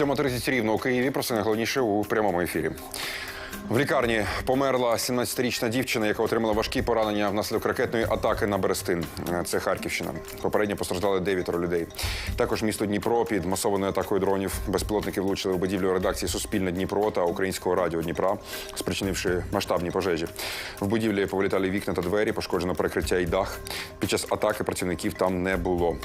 7.30 рівно у Києві. Про це найголовніше у прямому ефірі. В лікарні померла 17-річна дівчина, яка отримала важкі поранення внаслідок ракетної атаки на Берестин. Це Харківщина. Попередньо постраждали дев'ятеро людей. Також місто Дніпро під масованою атакою дронів. Безпілотники влучили в будівлю редакції Суспільне Дніпро та Українського радіо Дніпра, спричинивши масштабні пожежі. В будівлі повилітали вікна та двері, пошкоджено перекриття і дах. Під час атаки працівників там не було.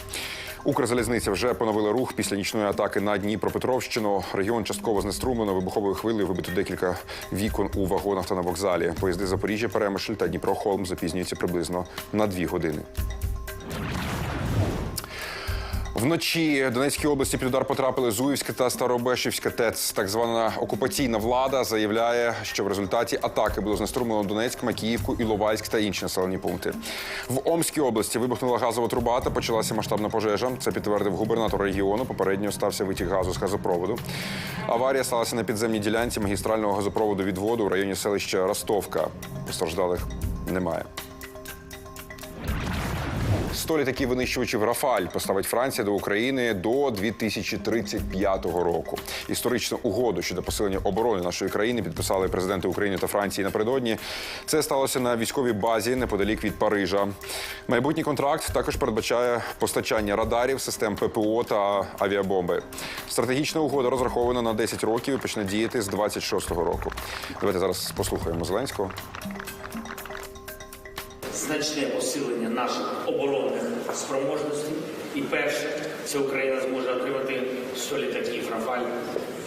Укрзалізниця вже поновила рух після нічної атаки на Дніпропетровщину. Регіон частково знеструмлено вибуховою хвилею вибито декілька вікон у вагонах та на вокзалі. Поїзди Запоріжжя, Перемишль та Дніпро Холм запізнюються приблизно на дві години. Вночі в Донецькій області під удар потрапили Зуївська та Старобешівська ТЕЦ. Так звана окупаційна влада заявляє, що в результаті атаки було знеструмлено Донецьк, Макіївку, Іловайськ та інші населені пункти. В Омській області вибухнула газова труба та почалася масштабна пожежа. Це підтвердив губернатор регіону. Попередньо стався витік газу з газопроводу. Аварія сталася на підземній ділянці магістрального газопроводу відводу в районі селища Ростовка. Постраждалих немає. 100 літаків винищувачів Рафаль поставить Франція до України до 2035 року. Історичну угоду щодо посилення оборони нашої країни підписали президенти України та Франції напередодні. Це сталося на військовій базі неподалік від Парижа. Майбутній контракт також передбачає постачання радарів, систем ППО та авіабомби. Стратегічна угода розрахована на 10 років і почне діяти з 26-го року. Давайте зараз послухаємо Зеленського. Значне посилення наших оборонних спроможностей. І перше, це Україна зможе отримати 100 літаків Рафаль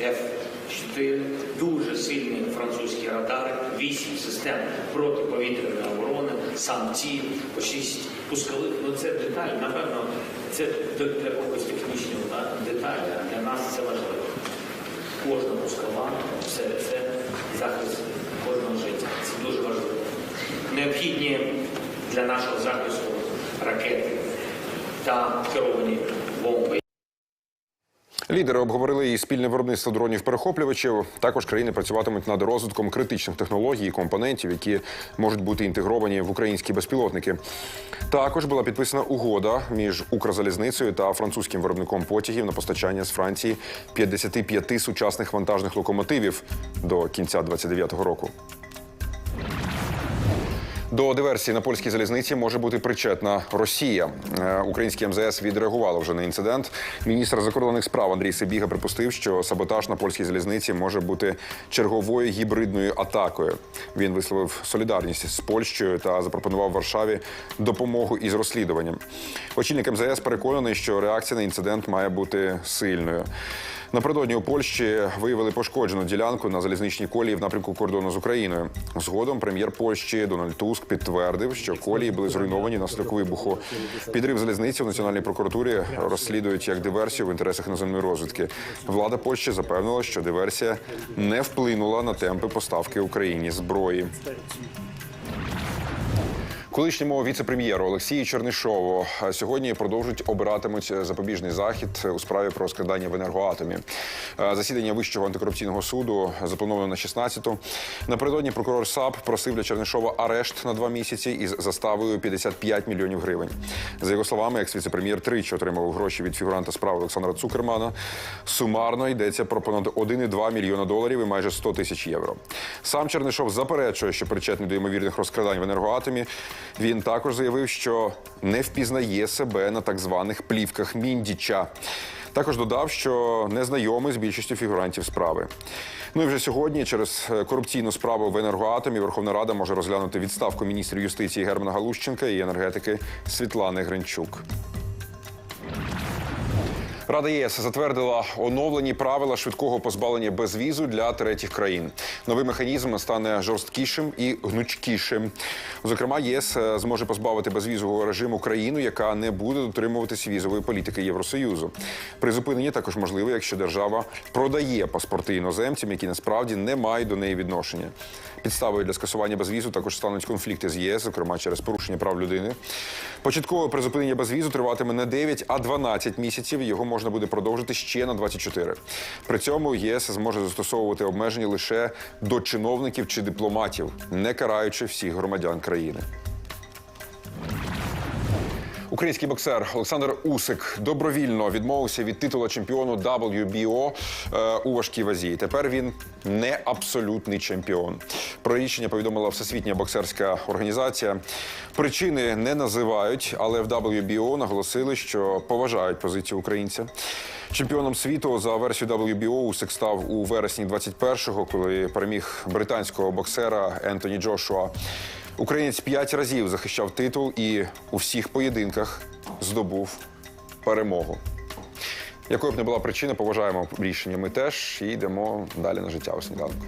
F-4, дуже сильні французькі радари, 8 систем протиповітряної оборони, сам ті по 6 пускових. Ну це деталь, напевно, це для когось технічного да, деталі, а для нас це важливо. Кожна пускова це, це захист кожного життя. Це дуже важливо необхідні для нашого захисту ракети та керовані бомби. Лідери обговорили і спільне виробництво дронів-перехоплювачів. Також країни працюватимуть над розвитком критичних технологій і компонентів, які можуть бути інтегровані в українські безпілотники. Також була підписана угода між Укрзалізницею та французьким виробником потягів на постачання з Франції 55 сучасних вантажних локомотивів до кінця 2029 року. До диверсії на польській залізниці може бути причетна Росія. Е, Українське МЗС відреагувало вже на інцидент. Міністр закордонних справ Андрій Сибіга припустив, що саботаж на польській залізниці може бути черговою гібридною атакою. Він висловив солідарність з Польщею та запропонував Варшаві допомогу із розслідуванням. Очільник МЗС переконаний, що реакція на інцидент має бути сильною. Напередодні у Польщі виявили пошкоджену ділянку на залізничній колії в напрямку кордону з Україною. Згодом прем'єр Польщі Дональд Туск підтвердив, що колії були зруйновані наслідок вибуху. Підрив залізниці в національній прокуратурі розслідують як диверсію в інтересах іноземної розвідки. Влада Польщі запевнила, що диверсія не вплинула на темпи поставки Україні зброї. Колишньому віце-прем'єру Олексію Чернишову сьогодні продовжують обиратимуть запобіжний захід у справі про складання в енергоатомі. Е, Засідання вищого антикорупційного суду заплановано на 16-ту. Напередодні прокурор САП просив для Чернишова арешт на два місяці із заставою 55 мільйонів гривень. За його словами, екс-віце-прем'єр тричі отримав гроші від фігуранта справи Олександра Цукермана. Сумарно йдеться про понад 1,2 мільйона доларів і майже 100 тисяч євро. Сам Чернишов заперечує, що причетний до ймовірних розкрадань в енергоатомі. Він також заявив, що не впізнає себе на так званих плівках Міндіча. Також додав, що не знайомий з більшістю фігурантів справи. Ну і вже сьогодні, через е, корупційну справу в енергоатомі, Верховна Рада може розглянути відставку міністрів юстиції Германа Галущенка і енергетики Світлани Гринчук. Рада ЄС затвердила оновлені правила швидкого позбавлення безвізу для третіх країн. Новий механізм стане жорсткішим і гнучкішим. Зокрема, ЄС е, зможе позбавити безвізового режиму країну, яка не буде дотримуватись візової політики Євросоюзу. Призупинення також можливе, якщо держава продає паспорти іноземцям, які насправді не мають до неї відношення. Підставою для скасування безвізу також стануть конфлікти з ЄС, зокрема через порушення прав людини. Початкове призупинення безвізу триватиме не 9, а 12 місяців. Його можна буде продовжити ще на 24. При цьому ЄС зможе застосовувати обмеження лише до чиновників чи дипломатів, не караючи всіх громадян країни. Український боксер Олександр Усик добровільно відмовився від титулу чемпіону WBO е, у важкій вазі. Тепер він не абсолютний чемпіон. Про рішення повідомила Всесвітня боксерська організація. Причини не називають, але в WBO наголосили, що поважають позицію українця. Чемпіоном світу за версією WBO Усик став у вересні 21-го, коли переміг британського боксера Ентоні Джошуа. Українець п'ять разів захищав титул і у всіх поєдинках здобув перемогу. Якою б не була причина, поважаємо рішення. Ми теж і йдемо далі на життя у сніданку.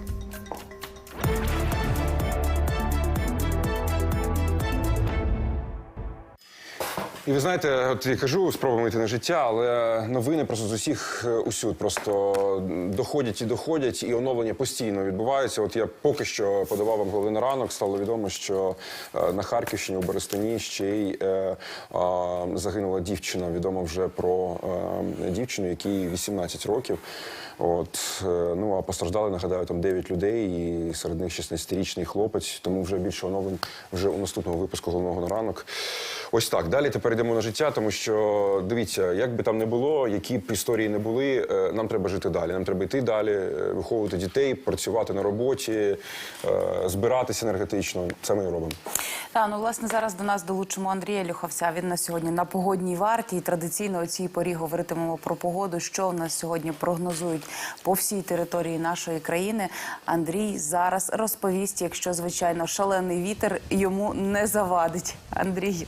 І ви знаєте, от я кажу, спробуємо йти на життя, але новини просто з усіх е, усюд просто доходять і доходять, і оновлення постійно відбуваються. От я поки що подавав вам голови на ранок, стало відомо, що е, на Харківщині у Берестоні ще й е, а, загинула дівчина. Відомо вже про е, дівчину, якій 18 років. От е, ну а постраждали, нагадаю, там 9 людей, і серед них 16-річний хлопець. Тому вже більше оновлень вже у наступному випуску головного на ранок. Ось так. Далі тепер йдемо на життя, тому що дивіться, як би там не було, які б історії не були, е, нам треба жити далі. Нам треба йти далі, е, виховувати дітей, працювати на роботі, е, збиратися енергетично. Це ми і робимо. Та ну власне зараз до нас долучимо Андрія Люховця. Він на сьогодні на погодній варті. І традиційно о цій порі говоритимемо про погоду. Що у нас сьогодні прогнозують по всій території нашої країни. Андрій зараз розповість, якщо звичайно шалений вітер йому не завадить. Андрій.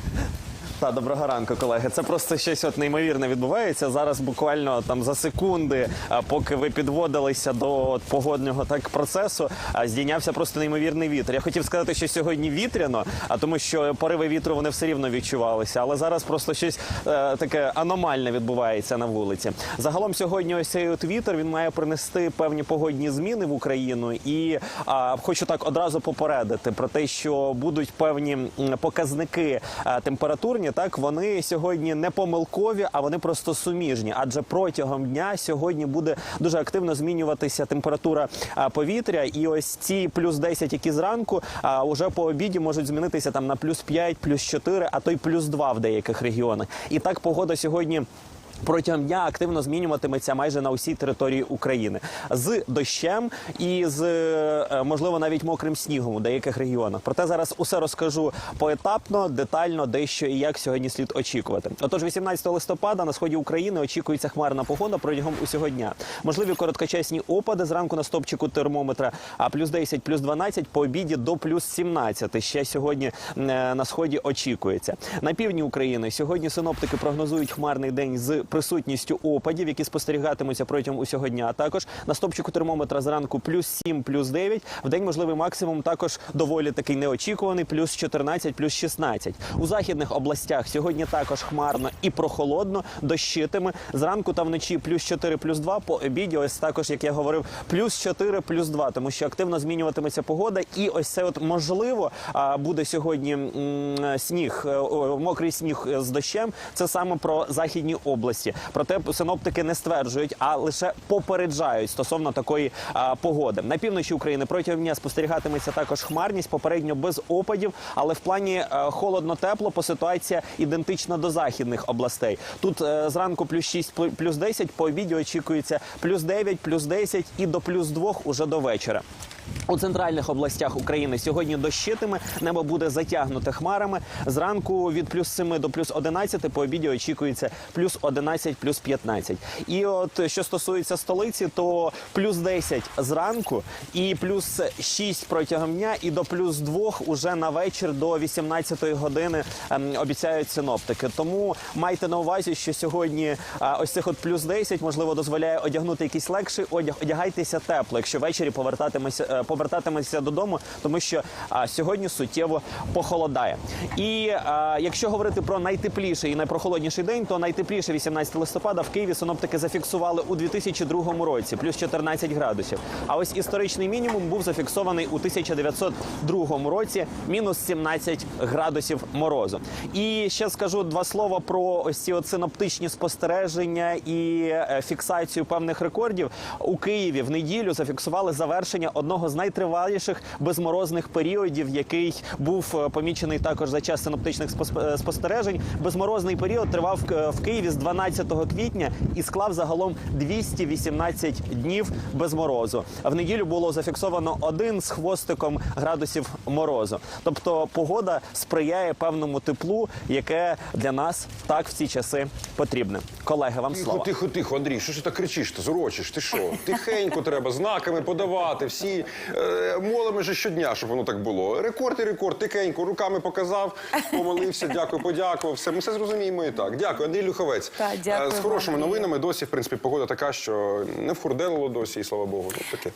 Та доброго ранку, колеги. Це просто щось от неймовірне відбувається. Зараз буквально там за секунди, поки ви підводилися до от, погодного так процесу, здійнявся просто неймовірний вітер. Я хотів сказати, що сьогодні вітряно, а тому, що пориви вітру вони все рівно відчувалися. Але зараз просто щось е, таке аномальне відбувається на вулиці. Загалом сьогодні ось цей от вітер він має принести певні погодні зміни в Україну. І а, хочу так одразу попередити про те, що будуть певні показники а, температурні. Так вони сьогодні не помилкові, а вони просто суміжні. Адже протягом дня сьогодні буде дуже активно змінюватися температура повітря, і ось ці плюс 10, які зранку, а уже по обіді можуть змінитися там на плюс 5, плюс 4, а то й плюс 2 в деяких регіонах. І так погода сьогодні. Протягом дня активно змінюватиметься майже на усій території України з дощем і з е, можливо навіть мокрим снігом у деяких регіонах. Проте зараз усе розкажу поетапно, детально, дещо і як сьогодні слід очікувати. Отож, 18 листопада на сході України очікується хмарна погода протягом усього дня. Можливі короткочасні опади зранку на стопчику термометра, а плюс 10, плюс 12, по обіді до плюс 17. Ще сьогодні е, на сході очікується. На півдні України сьогодні синоптики прогнозують хмарний день з присутністю опадів, які спостерігатимуться протягом усього дня. А також на стопчику термометра зранку плюс 7, плюс 9. В день можливий максимум також доволі такий неочікуваний, плюс 14, плюс 16. У західних областях сьогодні також хмарно і прохолодно, дощитиме. Зранку та вночі плюс 4, плюс 2, по обіді ось також, як я говорив, плюс 4, плюс 2, тому що активно змінюватиметься погода. І ось це от можливо буде сьогодні сніг, е, мокрий сніг з дощем. Це саме про західні області. Проте синоптики не стверджують, а лише попереджають стосовно такої а, погоди. На півночі України протягом дня спостерігатиметься також хмарність, попередньо без опадів, але в плані е, холодно-тепло по ситуація ідентична до західних областей. Тут е, зранку плюс 6, плюс 10, по обіді очікується плюс 9, плюс 10 і до плюс 2 уже до вечора. У центральних областях України сьогодні дощитиме, небо буде затягнуте хмарами. Зранку від плюс 7 до плюс 11, по обіді очікується плюс 11, плюс 15. І от що стосується столиці, то плюс 10 зранку і плюс 6 протягом дня, і до плюс 2 уже на вечір до 18 години ем, обіцяють синоптики. Тому майте на увазі, що сьогодні а, ось цих от плюс 10, можливо, дозволяє одягнути якийсь легший одяг. Одягайтеся тепло, якщо ввечері повертатимеся, повертатимеся додому, тому що сьогодні суттєво похолодає. І якщо говорити про найтепліший і найпрохолодніший день, то найтепліше 18 листопада в Києві синоптики зафіксували у 2002 році, плюс 14 градусів. А ось історичний мінімум був зафіксований у 1902 році, мінус 17 градусів морозу. І ще скажу два слова про ось ці синоптичні спостереження і е, фіксацію певних рекордів. У Києві в неділю зафіксували завершення одного з найтриваліших безморозних періодів, який був е, помічений також за час синоптичних е, спостережень. Безморозний період тривав е, в Києві з 12 квітня і склав загалом 218 днів без морозу. В неділю було зафіксовано один з хвостиком градусів морозу. Тобто погода сприяє певному теплу, яке для нас так в ці часи потрібне. Колеги, вам Тихо, слово. тихо, тихо, Андрій, що ж ти так кричиш? Ти зурочиш? Ти що? Тихенько треба, знаками подавати. Всі молимо же щодня, щоб воно так було. Рекорд і рекорд, тихенько, руками показав, помолився, дякую, подякував. Все, ми все зрозуміємо і так. Дякую, Андрій Люховець. Так, дякую Е, З хорошими Андрію. новинами досі, в принципі, погода така, що не вхурделило досі, і слава Богу. Ну, таке.